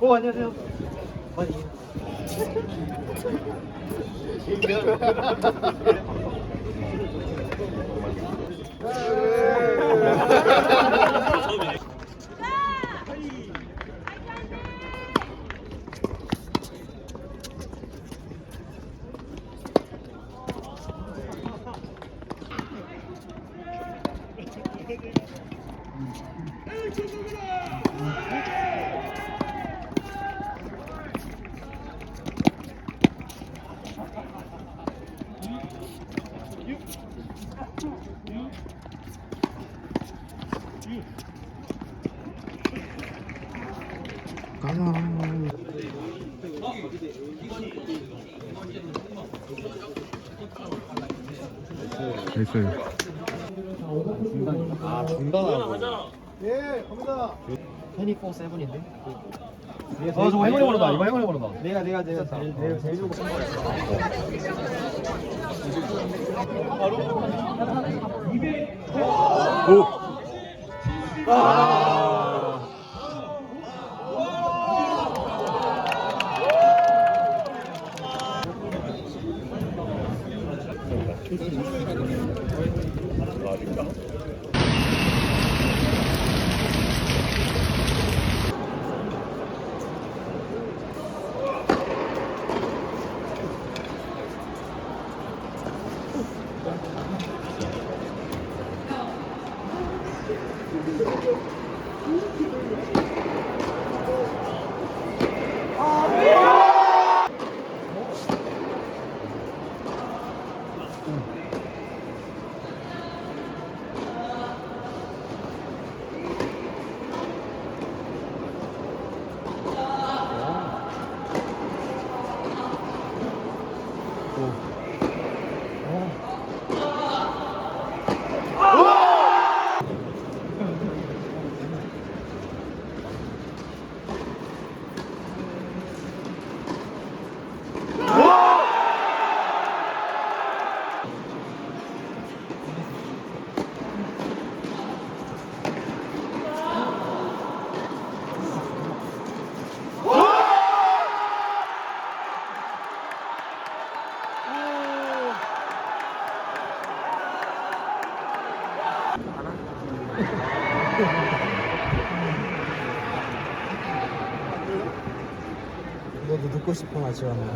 오 안녕하세요. 많이. 아 중단하고. 예, 갑니다. 24 세븐인데. 아 저거 행운의 번호다. 이거 행운의 번호다. 내가 내가 내가 제일 내가 제일 좋은 거. 너도 듣고 싶어 지원아.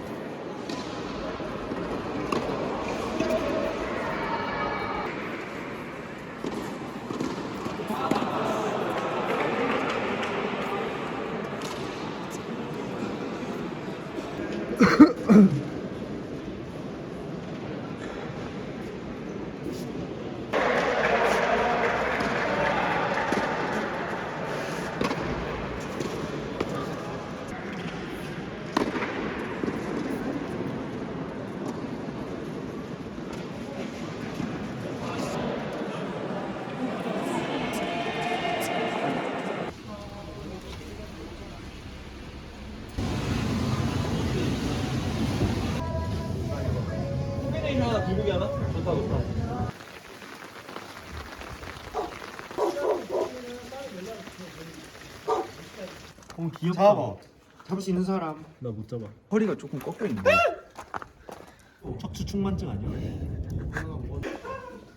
어 귀엽다. 잡아. 잡을 수 있는 사람. 나 못 잡아. 허리가 조금 꺾여 있는데. 척추 충만증 아니야?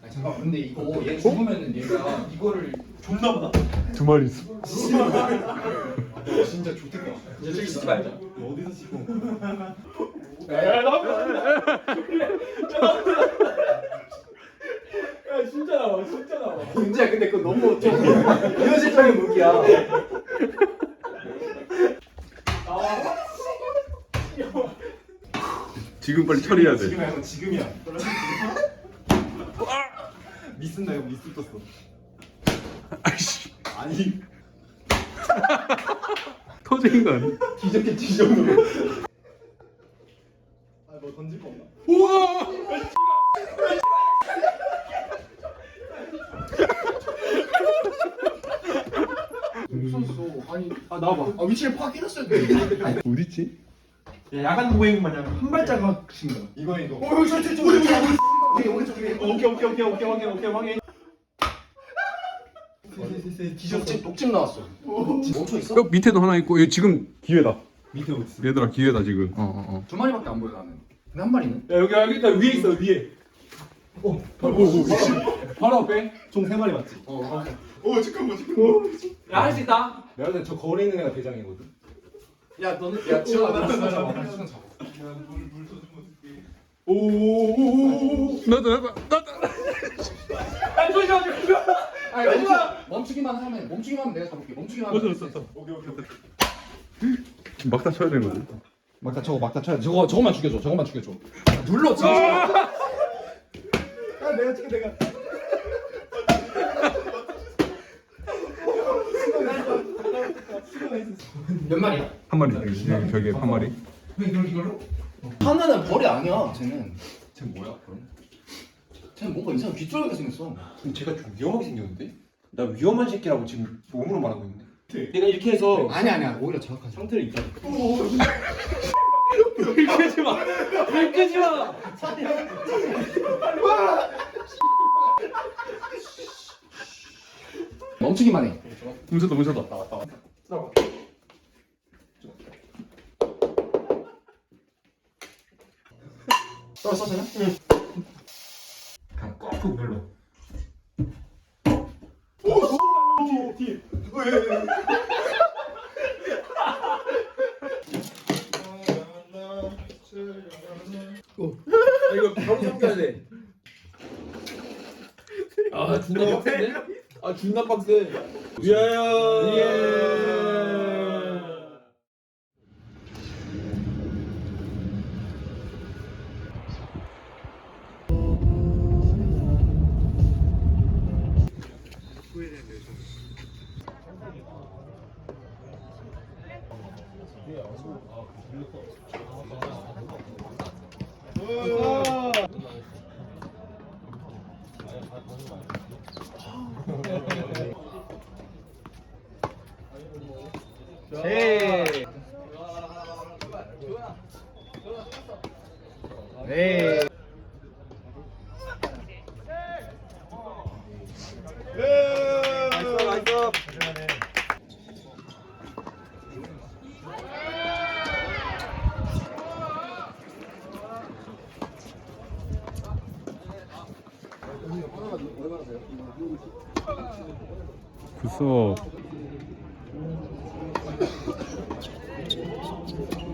잠깐 근데 이거 얘 죽으면은 얘가 이거를 두 마리 있어. 진짜 좋겠다. 이제 저기 쓰지 말자. 어디서 씹어? 야야 나와. 야 진짜 나와 진짜 나와. 진짜 근데 그거 너무 좀 현실적인 무기야. 지금 빨리 처리해야 돼. 지금이야 이거 지금이야. 미스다 이거 미스 떴어. 아이씨. 아니 터지는 거 아니야? 이 정도로. 아뭐 던질 거 없나? 없었어. 아니 아 나와봐. 아 위치를 파악 해놨어야 돼. 어딨지? 예, 야간 고객 마냥 한 발자국씩 나. 이거 이거. 어, 오, 저, 저, 저, 우리 우리 우리 오른쪽에. 오케이 오, 오, 오, 오, 오, 지적집 녹집 나왔어. 멈춰 있어? 여기 밑에도 하나 있고 얘 지금 기회다. 밑에 있어. 얘들아 기회다 지금. 어어 어, 어. 두 마리밖에 안 보여 나는. 근데 한 마리는? 야 여기 여기 있다 위에 있어 위에. 어, 바로, 오, 오, 바로, 바로 앞에 총세 마리 맞지? 어, 어, 잠깐만, 잠깐만. 어, 야, 할 수 있다. 내가 저 거울에 있는 애가 대장이거든. 야 너는 야 지금 나 시간 잡아. 시간 잡아. 오오오오오. 나도 해봐. 나도. 아 조심 조심. 아니 멈추, 멈추기만 하면 멈추기만 하면 내가 잡을게. 멈추기만 하면. 됐어. 오케이 오케이. 막다 쳐야 되는 거지. 막다 저거 막다 쳐야 돼. 저거 저거만 죽여줘. 저거만 죽여줘. 눌러 지금. 아 내가 찍게 내가. 몇 마리야? 한 마리 여기 여기 벽에 한 마리. 이걸 이걸로? 하나는 벌이 아니야. 쟤는. 쟤 뭐야 그럼? 쟤는 뭔가 이상 귀쫄하게 생겼어. 그럼 제가 좀 위험하게 생겼는데? 나 위험한 새끼라고 지금 몸으로 말하고 있는데. 내가 이렇게 해서 아니 아니야. 오히려 정확하지. 상태를 있다. 긁지 마. 긁지 마. 멈추기만 해. 문서다 문서다. 떨었어 쟤는? 그냥 꾹꾹 눌러. 아, 이거 바로 삼켜야 돼. 아 존나 빡센데? 아 존나 빡세. 위하 여. 굿서. 굿.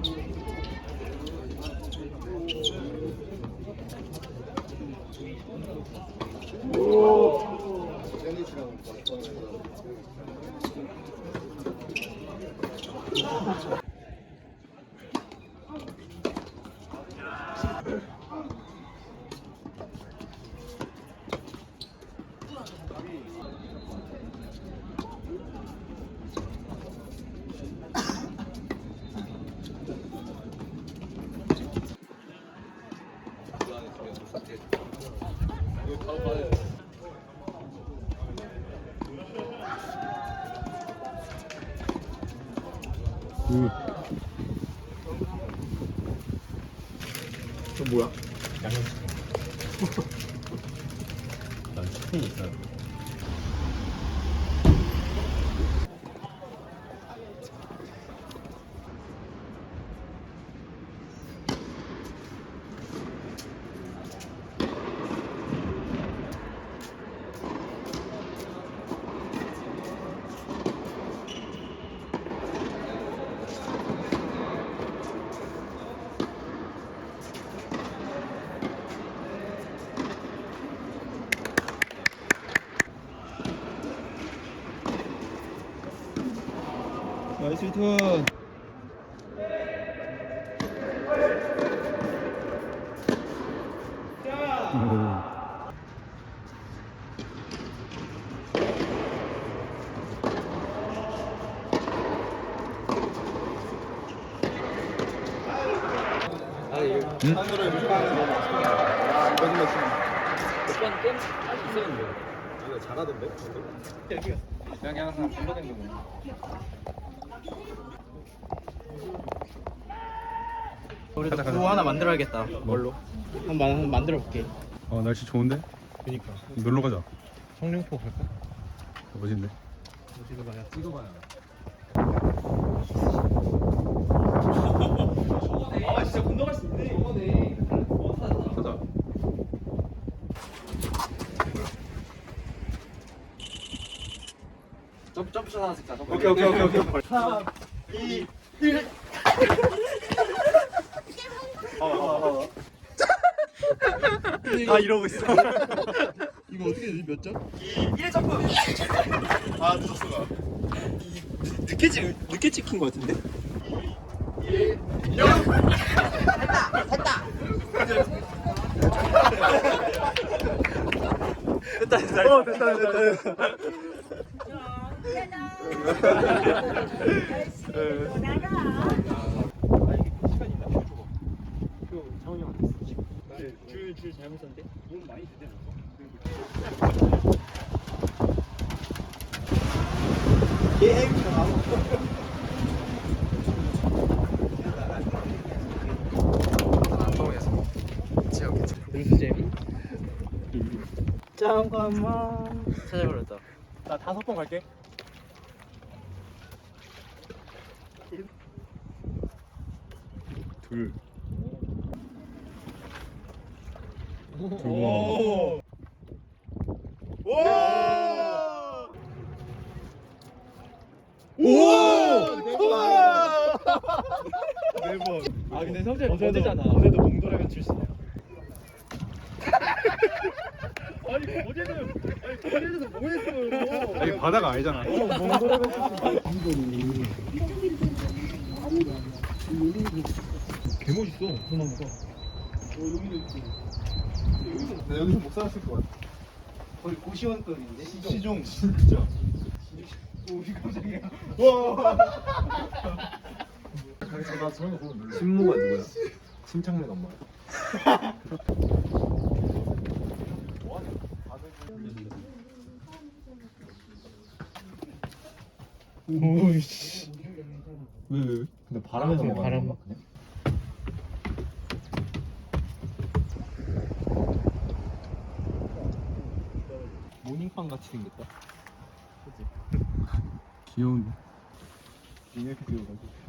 나이스 리턴. 우리도 그거 하나 만들어야겠다. 뭘로? 한번 만- 한번 만들어 볼게. 어 날씨 좋은데? 그니까. 놀러 가자. 성룡포 갈까? 멋진데. 아 진짜 건너갈 수 있네. 저거네. 가자. 점프 점프 하나 찍자. 오케이 오케이 오케이 오케이. 아 이러고 있어. 이거 어떻게 되지? 몇 점? 늦게 찍 늦게 찍힌 거 같은데? 됐다 됐다. 어 됐다 됐다. 줄줄 잘못 썼는데? 너무 많이 주대 무슨 재미? 잠깐만 찾아버렸다 나 다섯 번 갈게 둘. 오. 아 근데 성재 어제잖아 어제도 몽돌하면 출신이야 아니 어제는 아니 어제는 뭐 했어요 아니 바다가 아니잖아. 개 멋있어. 소나무가. 나 여기서 못 살았을 것 같아. 거의 고시원급인데 시종 진짜. 오, 깜짝이야. 와. 나 저런 거 보면 놀래. 신무가 누구야? 심창래 엄마. 오이씨 왜 왜? 왜? 근데 바람에서 먹어. 바람. 모닝빵 같이 생겼다 귀여운. 이렇게 들어가지고.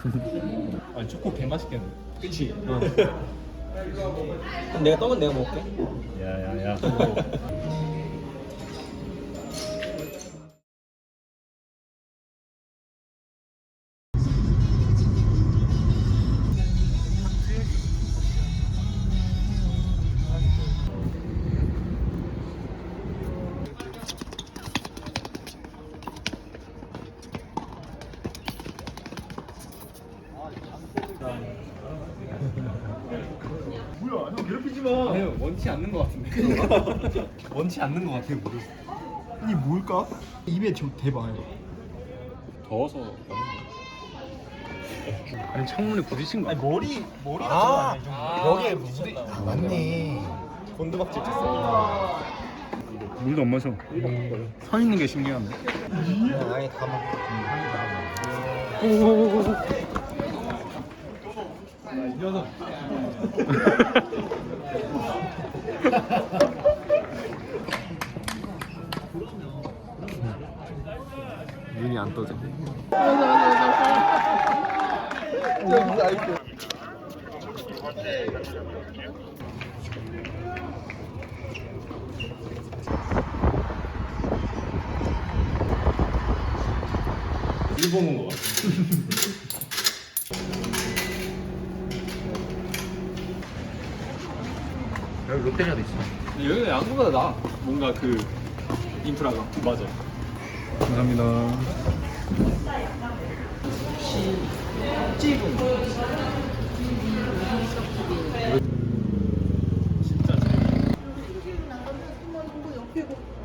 아니 초코 개 맛있겠네. 그치. 어. 내가 떡은 내가 먹을게. 야야야. 뭐야? 형 괴롭히지 마. 원치 않는 것 같은데 원치 않는 것 같아요. 모르겠어. 이 뭘까? 입에 저 대박. 더워서. 아니 창문에 부딪힌 거. 아니 머리 머리가 아, 좀 아, 벽에 부딪혔다. 무대. 맞네. 곤두박질 쳤어. 물도 안 마셔. 서 있는 게 신기하네. 그냥 아예 다 먹. 눈이 안 떠져. 일본인 것 같아. 여기 롯데리아도 있어. 양구보다 나. 뭔가 그 인프라가. 맞아. 감사합니다.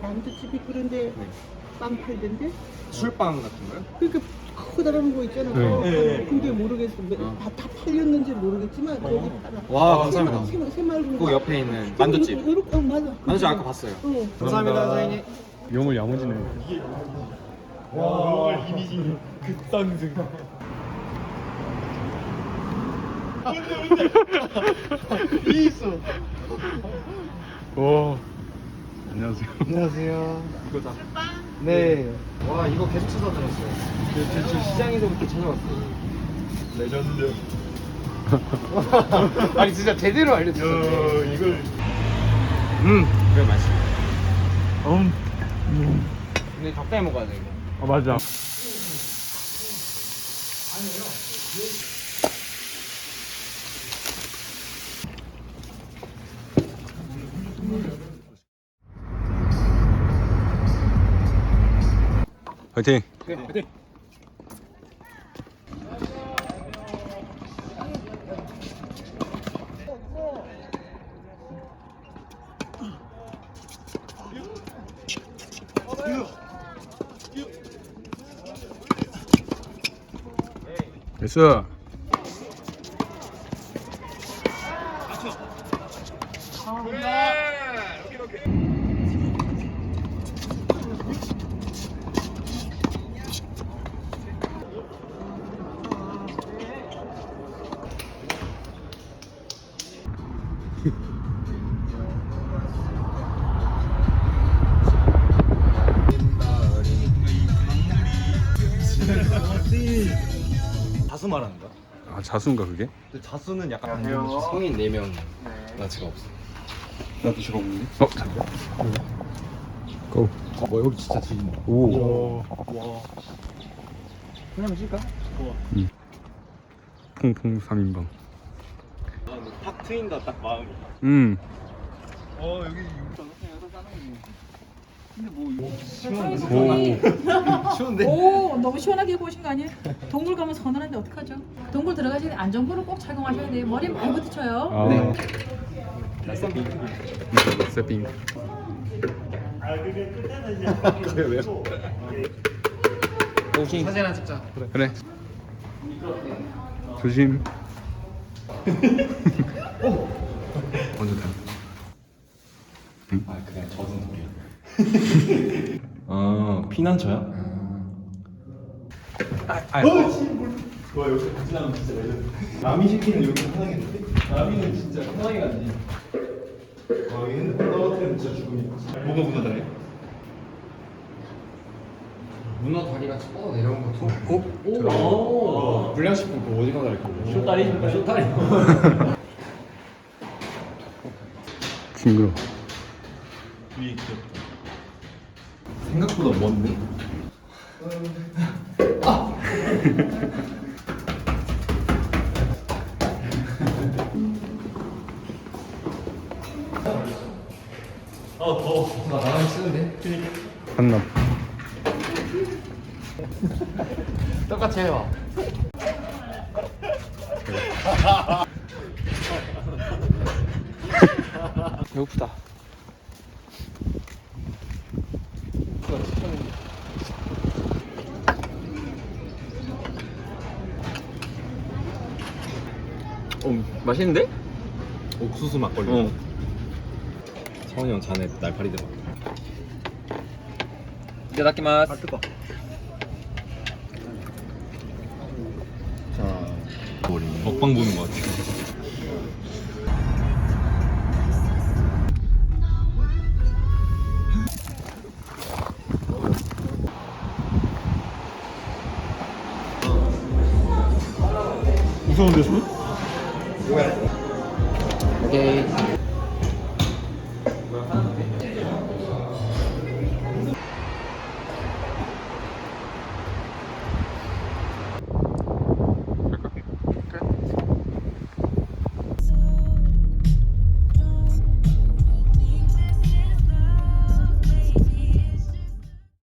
만두집이 그런데 빵 팔던데? 술빵 같은 거요? 그러니까 커다란 거 있잖아. 네. 근데 모르겠어. 다, 다 팔렸는지 모르겠지만 여기 팔아. 와, 감사합니다. 새- 새말고. 그 옆에 있는 만두집. 어, 맞아. 만두집 아까 봤어요. 어. 감사합니다, 사장님. 용을 야무지네. 와 이미지 급상승 와. 안녕하세요. 안녕하세요. 네. 와 이거 계속 찾아들었어요. 저, 저 시장에서부터 찾아왔어요. 레전드. 아니 진짜 제대로 알려주셨어요. 이걸. 음. 그래 맛있어. 음. 근데 적당히 먹어야 돼 이거. 아 맞아. 화이팅. 됐어. 자수 말하는 거야? 아 자수인가 그게? 근데 자수는 약간 성인 4명 나치가 없어. 나도 지금 없는데. 어 잠깐. 고. 뭐 여기 진짜 지금 오. 그냥 쉴까? 퐁퐁 3인방. 탁 트인다 딱 마음이 음. 오 너무 시원하게 입고 오신 거 아니에요? 동굴 가면 서늘한데 어떡하죠? 동굴 들어가시는 안전구를 꼭 착용하셔야 돼요 머리 많이 부딪혀요 아. 네. 세핑. 사진 하나 찍자. 그래. 조심. 먼저 다. 아 그냥 젖은 돌이야 아 피난처야? 남이 시키는 여기 편하겠는데? 남이는 진짜 편하게 가지 와 핸드폰 떨어뜨리면 진짜 죽음이야 뭐가 문어다래? 문어 다리 같이 뻗어 내려온 거 같아. 오 불량식품 그 오징어 다리 그거 쇼다리 쇼다리. 징그러. 위에 귀엽다 생각보다 먼데? 나 나가기 싫은데. 한남. 똑같이 해요. 배고프다. 맛있는데? 옥수수 막걸리. 어. 성원이 형 자네 날파리 대박. 이따다키마스. 아 뜨거. 먹방 보는 거 같아. 무서운데 손?